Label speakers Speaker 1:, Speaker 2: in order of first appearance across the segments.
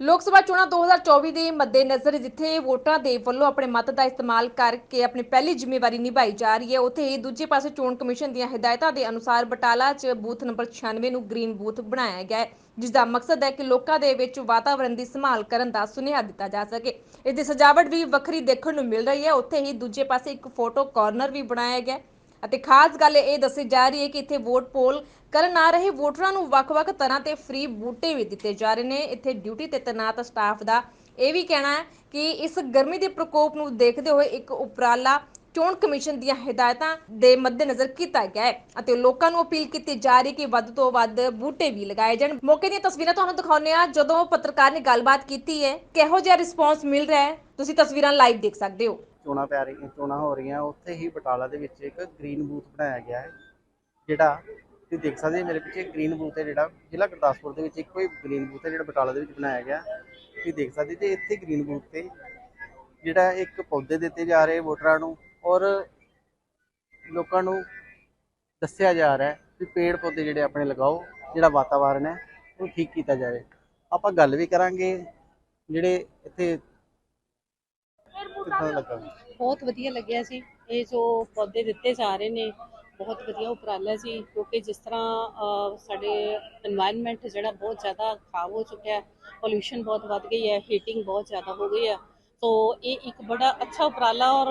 Speaker 1: ਲੋਕ ਸਭਾ ਚੋਣਾਂ 2024 ਦੇ ਮੱਦੇਨਜ਼ਰ, ਜਿੱਥੇ ਵੋਟਰਾਂ ਦੇ ਵੱਲੋਂ ਆਪਣੇ ਮਤ ਦਾ ਇਸਤੇਮਾਲ ਕਰਕੇ ਆਪਣੀ ਪਹਿਲੀ ਜ਼ਿੰਮੇਵਾਰੀ ਨਿਭਾਈ ਜਾ ਰਹੀ ਹੈ, ਉੱਥੇ ਹੀ ਦੂਜੇ ਪਾਸੇ ਚੋਣ ਕਮਿਸ਼ਨ ਦੀਆਂ ਹਦਾਇਤਾਂ ਦੇ ਅਨੁਸਾਰ ਬਟਾਲਾ 'ਚ ਬੂਥ ਨੰਬਰ 96 ਨੂੰ ਗ੍ਰੀਨ ਬੂਥ ਬਣਾਇਆ ਗਿਆ ਹੈ, ਜਿਸ ਦਾ ਮਕਸਦ ਹੈ ਕਿ ਲੋਕਾਂ ਦੇ ਵਿੱਚ ਵਾਤਾਵਰਣ ਦੀ ਸੰਭਾਲ ਕਰਨ ਦਾ ਸੁਨੇਹਾ ਦਿੱਤਾ ਜਾ ਸਕੇ। ਇਸ ਦੀ ਸਜਾਵਟ ਵੀ ਵੱਖਰੀ ਦੇਖਣ ਨੂੰ ਮਿਲ ਰਹੀ ਹੈ, ਉੱਥੇ ਹੀ ਦੂਜੇ ਪਾਸੇ ਇੱਕ ਫੋਟੋ ਕਾਰਨਰ ਵੀ ਬਣਾਇਆ ਗਿਆ ਅਤੇ ਖਾਸ ਗੱਲ ਇਹ ਦੱਸੀ ਜਾ ਰਹੀ ਹੈ ਕਿ ਇੱਥੇ ਵੋਟ ਪੋਲ ਕਰਨ ਆ ਰਹੇ ਵੋਟਰਾਂ ਨੂੰ ਵੱਖ-ਵੱਖ ਤਰ੍ਹਾਂ ਤੇ ਫ੍ਰੀ ਬੂਟੇ ਵੀ ਦਿੱਤੇ ਜਾ ਰਹੇ ਨੇ। ਇੱਥੇ ਡਿਊਟੀ ਤੇ ਤੈਨਾਤ ਸਟਾਫ ਦਾ ਇਹ ਵੀ ਕਹਿਣਾ ਹੈ ਕਿ ਇਸ ਗਰਮੀ ਦੇ ਪ੍ਰਕੋਪ ਨੂੰ ਦੇਖਦੇ ਹੋਏ ਇੱਕ ਉਪਰਾਲਾ ਚੋਣ ਕਮਿਸ਼ਨ ਦੀਆਂ ਹਦਾਇਤਾਂ ਦੇ ਮੱਦੇਨਜ਼ਰ ਕੀਤਾ ਗਿਆ ਹੈ ਅਤੇ ਲੋਕਾਂ ਨੂੰ ਅਪੀਲ ਕੀਤੀ ਜਾ ਰਹੀ ਹੈ ਕਿ ਵੱਧ ਤੋਂ ਵੱਧ ਬੂਟੇ ਵੀ ਲਗਾਏ ਜਾਣ। ਮੌਕੇ ਦੀਆਂ ਤਸਵੀਰਾਂ ਤੁਹਾਨੂੰ ਦਿਖਾਉਂਦੇ ਆ ਜਦੋਂ ਪੱਤਰਕਾਰ ਨੇ ਗੱਲਬਾਤ ਕੀਤੀ ਹੈ, ਕਿਹੋ ਜਿਹਾ ਰਿਸਪੌਂਸ ਮਿਲ ਰਿਹਾ ਹੈ, ਤੁਸੀਂ ਤਸਵੀਰਾਂ ਲਾਈਵ ਦੇਖ ਸਕਦੇ ਹੋ।
Speaker 2: ਚੋਣਾਂ ਪੈ ਰਹੀਆਂ, ਚੋਣਾਂ ਹੋ ਰਹੀਆਂ, ਉੱਥੇ ਹੀ ਬਟਾਲਾ ਦੇ ਵਿੱਚ ਇੱਕ ਗ੍ਰੀਨ ਬੂਥ ਬਣਾਇਆ ਗਿਆ ਹੈ, ਜਿਹੜਾ ਤੁਸੀਂ ਦੇਖ ਸਕਦੇ ਹੋ ਮੇਰੇ ਪਿੱਛੇ ਗ੍ਰੀਨ ਬੂਥ ਹੈ ਜਿਹੜਾ, ਜ਼ਿਲ੍ਹਾ ਗੁਰਦਾਸਪੁਰ ਦੇ ਵਿੱਚ ਇੱਕੋ ਹੀ ਗ੍ਰੀਨ ਬੂਥ ਹੈ ਜਿਹੜਾ ਬਟਾਲਾ ਦੇ ਵਿੱਚ ਬਣਾਇਆ ਗਿਆ ਤੁਸੀਂ ਦੇਖ ਸਕਦੇ ਤੇ ਇੱਥੇ ਗ੍ਰੀਨ ਬੂਥ ਤੇ ਜਿਹੜਾ ਇੱਕ ਪੌਦੇ ਦਿੱਤੇ ਜਾ ਰਹੇ ਵੋਟਰਾਂ ਨੂੰ ਔਰ ਲੋਕਾਂ ਨੂੰ ਦੱਸਿਆ ਜਾ ਰਿਹਾ ਹੈ ਕਿ ਪੇੜ ਪੌਦੇ ਜਿਹੜੇ ਆਪਣੇ ਲਗਾਓ, ਜਿਹੜਾ ਵਾਤਾਵਰਨ ਹੈ ਉਹ ਠੀਕ ਕੀਤਾ ਜਾਵੇ। ਆਪਾਂ ਗੱਲ ਵੀ ਕਰਾਂਗੇ ਜਿਹੜੇ ਇੱਥੇ ਕਿੱਦਾਂ ਲੱਗਾ
Speaker 3: ਬਹੁਤ ਵਧੀਆ ਲੱਗਿਆ ਸੀ। ਇਹ ਜੋ ਪੌਦੇ ਦਿੱਤੇ ਜਾ ਰਹੇ ਨੇ, ਬਹੁਤ ਵਧੀਆ ਉਪਰਾਲਾ ਸੀ, ਕਿਉਂਕਿ ਜਿਸ ਤਰ੍ਹਾਂ ਸਾਡੇ এনवायरमेंट ਜਿਹੜਾ ਬਹੁਤ ਜ਼ਿਆਦਾ ਖਰਾਬ ਹੋ ਚੁੱਕਿਆ ਹੈ ਪੋਲੂਸ਼ਨ ਬਹੁਤ ਵੱਧ ਗਈ ਹੈ ਹੀਟਿੰਗ ਬਹੁਤ ਜ਼ਿਆਦਾ ਹੋ ਗਈ ਹੈ। ਤੋ ਇਹ ਇੱਕ ਬੜਾ ਅੱਛਾ ਉਪਰਾਲਾ ਔਰ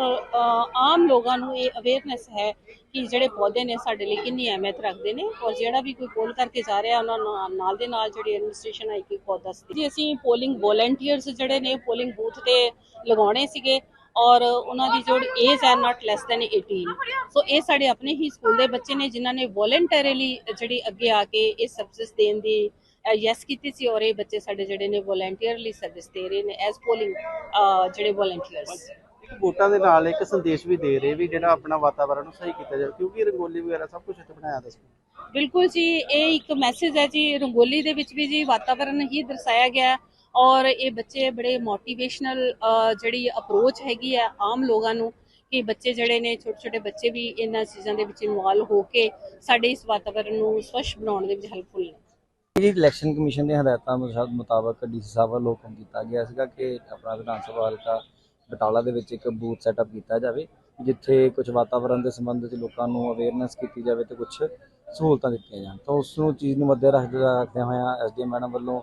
Speaker 3: ਆਮ ਲੋਕਾਂ ਨੂੰ ਇਹ ਅਵੇਅਰਨੈਸ ਹੈ ਕਿ ਜਿਹੜੇ ਪੌਦੇ ਨੇ ਸਾਡੇ ਲਈ ਕਿੰਨੀ ਅਹਿਮੀਅਤ ਰੱਖਦੇ ਨੇ ਔਰ ਜਿਹੜਾ ਵੀ ਕੋਈ ਪੋਲ ਕਰਕੇ ਜਾ ਰਿਹਾ, ਉਹਨਾਂ ਨਾਲ ਦੇ ਨਾਲ ਜਿਹੜੀ ਐਡਮਿਨਿਸਟ੍ਰੇਸ਼ਨ ਹੈ ਕਿ ਪੌਦਾ ਸੀ। ਅਸੀਂ ਪੋਲਿੰਗ ਵੋਲੰਟੀਅਰਸ ਜਿਹੜੇ ਨੇ ਪੋਲਿੰਗ ਬੂਥ ਤੇ ਲਗਾਉਣੇ ਸੀਗੇ। ਔਰ ਉਹਨਾਂ ਦੀ ਜੋ ਏਜ ਹੈ ਨਾਟ ਲੈਸ ਦੈਨ 18 ਸੋ ਇਹ ਸਾਡੇ ਆਪਣੇ ਹੀ ਸਕੂਲ ਦੇ ਬੱਚੇ ਨੇ ਜਿਨ੍ਹਾਂ ਨੇ ਵੋਲੰਟਰੀਲੀ ਜਿਹੜੀ ਅੱਗੇ ਆ ਕੇ ਇਹ ਸਰਵਿਸ ਦੇਣ ਦੀ ਯੈਸ ਕੀਤੀ ਸੀ ਔਰ ਇਹ ਬੱਚੇ ਸਾਡੇ ਜਿਹੜੇ ਨੇ ਵੋਲੰਟੀਅਰਲੀ ਸਰਵਿਸ ਦੇ ਰਹੇ ਨੇ ਐਸ ਪੋਲਿੰਗ ਜਿਹੜੇ ਵੋਲੰਟੀਅਰਸ
Speaker 2: ਵੋਟਾਂ ਦੇ ਨਾਲ ਇੱਕ ਸੰਦੇਸ਼ ਵੀ ਦੇ ਰਹੇ ਵੀ ਜਿਹੜਾ ਆਪਣਾ ਵਾਤਾਵਰਣ ਨੂੰ ਸਹੀ ਕੀਤਾ ਜਾਵੇ ਕਿਉਂਕਿ ਰੰਗੋਲੀ ਵਗੈਰਾ ਸਭ ਕੁਝ ਇੱਥੇ ਬਣਾਇਆ ਦੱਸੋ।
Speaker 3: ਬਿਲਕੁਲ ਜੀ ਇਹ ਇੱਕ ਮੈਸੇਜ ਹੈ ਜੀ ਰੰਗੋਲੀ ਦੇ ਵਿੱਚ ਵੀ ਜੀ ਵਾਤਾਵਰਣ ਹੀ ਦਰਸਾਇਆ ਗਿਆ। ਔਰ ਇਹ ਬੱਚੇ ਬੜੇ ਮੋਟੀਵੇਸ਼ਨਲ ਜਿਹੜੀ ਅਪਰੋਚ ਹੈਗੀ ਹੈ ਆਮ ਲੋਕਾਂ ਨੂੰ ਕਿ ਬੱਚੇ ਜਿਹੜੇ ਨੇ ਛੋਟੇ ਛੋਟੇ ਬੱਚੇ ਵੀ ਇਹਨਾਂ ਚੀਜ਼ਾਂ ਦੇ ਵਿੱਚ ਇਨਵੋਲਵ ਹੋ ਕੇ ਸਾਡੇ ਇਸ ਵਾਤਾਵਰਣ ਨੂੰ ਸਵੱਛ ਬਣਾਉਣ ਦੇ ਵਿੱਚ ਹੈਲਪਫੁਲ ਨੇ।
Speaker 4: ਜੀ ਇਲੈਕਸ਼ਨ ਕਮਿਸ਼ਨ ਦੀਆਂ ਹਦਾਇਤਾਂ ਮੁਤਾਬਕ ਡੀਸੀ ਸਾਹਿਬ ਵੱਲੋਂ ਹੁਕਮ ਕੀਤਾ ਗਿਆ ਸੀਗਾ ਕਿ ਆਪਣਾ ਵਿਧਾਨ ਸਭਾ ਹਲਕਾ ਬਟਾਲਾ ਦੇ ਵਿੱਚ ਇੱਕ ਬੂਥ ਸੈਟਅਪ ਕੀਤਾ ਜਾਵੇ, ਜਿੱਥੇ ਕੁਝ ਵਾਤਾਵਰਣ ਦੇ ਸੰਬੰਧ ਵਿੱਚ ਲੋਕਾਂ ਨੂੰ ਅਵੇਅਰਨੈਸ ਕੀਤੀ ਜਾਵੇ ਤੇ ਕੁਝ ਸਹੂਲਤਾਂ ਦਿੱਤੀਆਂ ਜਾਣ। ਤਾਂ ਉਸ ਨੂੰ ਚੀਜ਼ ਨੂੰ ਮੱਦੇ ਰੱਖਦੇ ਰੱਖਦੇ ਹੋਇਆਂ ਐਸਡੀਐਮ ਮੈਡਮ ਵੱਲੋਂ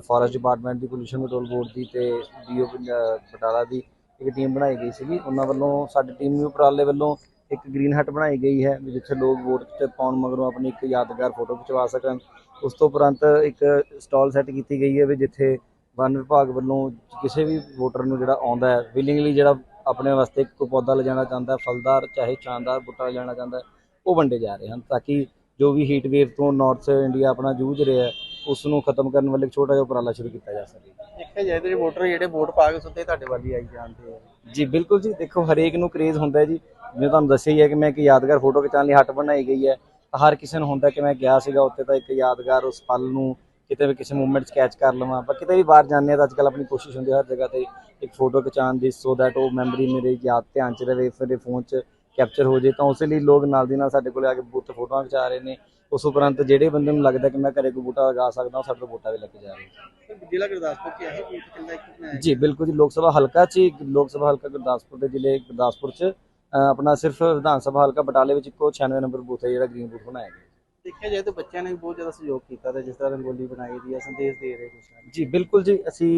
Speaker 4: ਫੋਰੈਸਟ ਡਿਪਾਰਟਮੈਂਟ ਦੀ ਪੋਲੂਸ਼ਨ ਕੰਟਰੋਲ ਬੋਰਡ ਦੀ ਤੇ ਡੀਓ ਬਟਾਲਾ ਦੀ ਇੱਕ ਟੀਮ ਬਣਾਈ ਗਈ ਸੀਗੀ। ਉਹਨਾਂ ਵੱਲੋਂ ਸਾਡੀ ਟੀਮ ਵੀ ਉਪਰਾਲੇ ਵੱਲੋਂ ਇੱਕ ਗ੍ਰੀਨ ਹਟ ਬਣਾਈ ਗਈ ਹੈ, ਵੀ ਜਿੱਥੇ ਲੋਕ ਵੋਟ ਤੇ ਪਾਉਣ ਮਗਰੋਂ ਆਪਣੀ ਇੱਕ ਯਾਦਗਾਰ ਫੋਟੋ ਖਿਚਵਾ ਸਕਣ। ਉਸ ਤੋਂ ਉਪਰੰਤ ਇੱਕ ਸਟਾਲ ਸੈੱਟ ਕੀਤੀ ਗਈ ਹੈ ਵੀ ਜਿੱਥੇ ਵਨ ਵਿਭਾਗ ਵੱਲੋਂ ਕਿਸੇ ਵੀ ਵੋਟਰ ਨੂੰ ਜਿਹੜਾ ਆਉਂਦਾ ਹੈ ਵਿਲਿੰਗਲੀ ਜਿਹੜਾ ਆਪਣੇ ਵਾਸਤੇ ਇੱਕ ਕੋਈ ਪੌਦਾ ਲਿਜਾਣਾ ਚਾਹੁੰਦਾ ਫਲਦਾਰ ਚਾਹੇ ਸ਼ਾਨਦਾਰ ਬੂਟਾ ਲਿਜਾਣਾ ਚਾਹੁੰਦਾ ਉਹ ਵੰਡੇ ਜਾ ਰਹੇ ਹਨ, ਤਾਂ ਕਿ ਜੋ ਵੀ ਹੀਟ ਵੇਵ ਤੋਂ ਨਾਰਥ ਇੰਡੀਆ ਆਪਣਾ ਜੂਝ ਰਿਹਾ ਹੈ ਉਸ ਨੂੰ ਖਤਮ ਕਰਨ ਵੱਲ ਇੱਕ ਛੋਟਾ ਜਿਹਾ ਉਪਰਾਲਾ ਸ਼ੁਰੂ ਕੀਤਾ ਜਾ ਸਕੇ।
Speaker 2: ਦੇਖਿਆ ਜਾਏ ਤੇ ਵੋਟਰ ਜਿਹੜੇ ਵੋਟ ਪਾ ਕੇ ਸੁੱਤੇ ਤੁਹਾਡੇ ਵੱਲ ਹੀ ਆਈ ਜਾਂਦੇ ਆ
Speaker 4: ਜੀ ਬਿਲਕੁਲ ਜੀ। ਦੇਖੋ ਹਰੇਕ ਨੂੰ ਕਰੇਜ਼ ਹੁੰਦਾ ਹੈ ਜੀ। ਜਿਵੇਂ ਤੁਹਾਨੂੰ ਦੱਸਿਆ ਹੀ ਹੈ ਕਿ ਮੈਂ ਇੱਕ ਯਾਦਗਾਰ ਫੋਟੋ ਖਿਚਾਉਣ ਲਈ ਹੱਟ ਬਣਾਈ ਗਈ ਹੈ। ਹਰ ਕਿਸੇ ਨੂੰ ਹੁੰਦਾ ਕਿ ਮੈਂ ਗਿਆ ਸੀਗਾ ਉੱਥੇ ਤਾਂ ਇੱਕ ਯਾਦਗਾਰ ਉਸ ਪਲ ਨੂੰ ਕਿਤੇ ਵੀ ਕਿਸੇ ਮੂਵਮੈਂਟ 'ਚ ਕੈਚ ਕਰ ਲਵਾਂ। ਪਰ ਕਿਤੇ ਵੀ ਬਾਹਰ ਜਾਂਦੇ ਹਾਂ ਤਾਂ ਅੱਜਕੱਲ ਆਪਣੀ ਕੋਸ਼ਿਸ਼ ਹੁੰਦੀ ਹੈ ਹਰ ਜਗ੍ਹਾ ਤੇ ਇੱਕ ਫੋਟੋ ਖਿਚਾਉਣ ਦੀ ਸੋ ਦੈਟ ਉਹ ਮੈਮਰੀ ਮੇਰੇ ਯਾਦ ਧਿਆਨ 'ਚ ਰਹੇ ਮੇਰੇ ਫੋਨ 'ਚ ਕੈਪਚਰ ਹੋ ਜੇ ਤਾਂ ਉਸੇ ਲਈ ਲੋਕ ਨਾਲ ਦੀ ਨਾਲ ਸਾਡੇ ਕੋਲੇ ਆ ਕੇ ਬੂਥ ਫੋਟੋਆਂ ਖਿਚਾ ਰਹੇ ਨੇ। ਉਸ ਉਪਰੰਤ ਜਿਹੜੇ ਬੰਦੇ ਨੂੰ ਲੱਗਦਾ ਕਿ ਮੈਂ ਘਰੇ ਕੋਈ ਬੂਟਾ ਲਗਾ ਸਕਦਾ ਉਹ ਸਾਡੇ ਤੋਂ ਬੂਟਾ ਵੀ ਲੈ ਕੇ ਜਾ ਰਹੇ। ਨੇ
Speaker 2: ਜ਼ਿਲ੍ਹਾ ਗੁਰਦਾਸਪੁਰ ਚ ਇਹ ਬੂਥ ਕਿੰਨਾ ਬਣਾਇਆ
Speaker 4: ਜੀ ਬਿਲਕੁਲ ਜੀ ਲੋਕ ਸਭਾ ਹਲਕਾ ਚ ਲੋਕ ਸਭਾ ਹਲਕਾ ਗੁਰਦਾਸਪੁਰ ਦੇ ਜ਼ਿਲ੍ਹੇ ਗੁਰਦਾਸਪੁਰ ਚ ਆਪਣਾ ਸਿਰਫ ਵਿਧਾਨ ਸਭਾ ਹਲਕਾ ਬਟਾਲੇ ਵਿੱਚ ਇੱਕੋ 96 ਨੰਬਰ ਬੂਥ ਹੈ ਜਿਹੜਾ ਗ੍ਰੀਨ ਬੂਥ ਬਣਾਇਆ ਗਿਆ
Speaker 2: ਦੇਖਿਆ ਜਾਏ ਤਾਂ ਬੱਚਿਆਂ ਨੇ ਬਹੁਤ ਜ਼ਿਆਦਾ ਸਹਿਯੋਗ ਕੀਤਾ ਤੇ ਜਿਸ ਤਰ੍ਹਾਂ ਰੰਗੋਲੀ ਬਣਾਈ ਦੀ ਹੈ ਸੰਦੇਸ਼ ਦੇ ਰਹੇ ਕੁਝ
Speaker 4: ਜੀ ਬਿਲਕੁਲ ਜੀ ਅਸੀਂ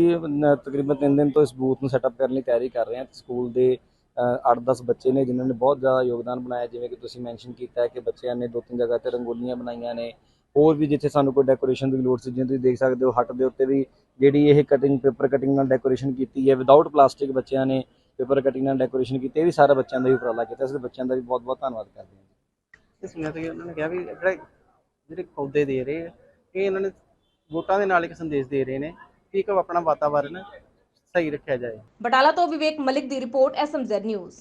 Speaker 4: ਤਕਰੀਬਨ 3 ਦਿਨ ਤੋਂ ਇਸ ਬੂਥ ਨੂੰ ਸੈਟਅਪ ਕਰਨ ਲਈ ਤਿਆਰੀ ਕਰ ਰਹੇ ਹਾਂ ਸਕੂਲ ਦੇ 8-10 ਬੱਚੇ ਨੇ ਜਿਨ੍ਹਾਂ ਨੇ ਬਹੁਤ ਜ਼ਿਆਦਾ ਯੋਗਦਾਨ ਬਣਾਇਆ, ਜਿਵੇਂ ਕਿ ਤੁਸੀਂ ਮੈਂਸ਼ਨ ਕੀਤਾ ਹੈ ਕਿ ਬੱਚਿਆਂ ਨੇ ਦੋ ਤਿੰਨ ਜਗ੍ਹਾ ਤੇ ਰੰਗੋਲੀਆਂ ਬਣਾਈਆਂ ਨੇ। ਹੋਰ ਵੀ ਜਿੱਥੇ ਸਾਨੂੰ ਕੋਈ ਡੈਕੋਰੇਸ਼ਨ ਦੀ ਲੋੜ ਸੀ, ਜਿਵੇਂ ਤੁਸੀਂ ਦੇਖ ਸਕਦੇ ਹੋ ਹੱਟ ਦੇ ਉੱਤੇ ਵੀ ਜਿਹੜੀ ਇਹ ਕਟਿੰਗ ਪੇਪਰ ਕਟਿੰਗ ਨਾਲ ਡੈਕੋਰੇਸ਼ਨ ਕੀਤੀ ਹੈ ਵਿਦਆਊਟ ਪਲਾਸਟਿਕ ਬੱਚਿਆਂ ਨੇ ਪੇਪਰ ਕਟਿੰਗ ਨਾਲ ਡੈਕੋਰੇਸ਼ਨ ਕੀਤੀ, ਇਹ ਵੀ ਸਾਰਾ ਬੱਚਿਆਂ ਦਾ ਹੀ ਉਪਰਾਲਾ ਕੀਤਾ। ਅਸੀਂ ਬੱਚਿਆਂ ਦਾ ਵੀ ਬਹੁਤ ਬਹੁਤ ਧੰਨਵਾਦ ਕਰਦੇ ਹਾਂ
Speaker 2: ਤੇ ਸੁਣਿਆ ਤੇ ਉਹਨਾਂ ਨੇ ਕਿਹਾ ਵੀ ਜਿਹੜਾ ਜਿਹੜੇ ਪੌਦੇ ਦੇ ਰਹੇ ਆ, ਇਹ ਇਹਨਾਂ ਨੇ ਵੋਟਾਂ ਦੇ ਨਾਲ ਇੱਕ ਸੰਦੇਸ਼ ਦੇ ਰਹੇ ਨੇ ਕਿ ਇੱਕ ਆਪਣਾ ਵਾਤਾਵਰਨ ਸਹੀ ਰੱਖਿਆ ਜਾਏ।
Speaker 1: ਬਟਾਲਾ ਤੋਂ ਵਿਵੇਕ ਮਲਿਕ ਦੀ ਰਿਪੋਰਟ ਐਸਐਮਜ਼ੈਡ ਨਿਊਜ਼।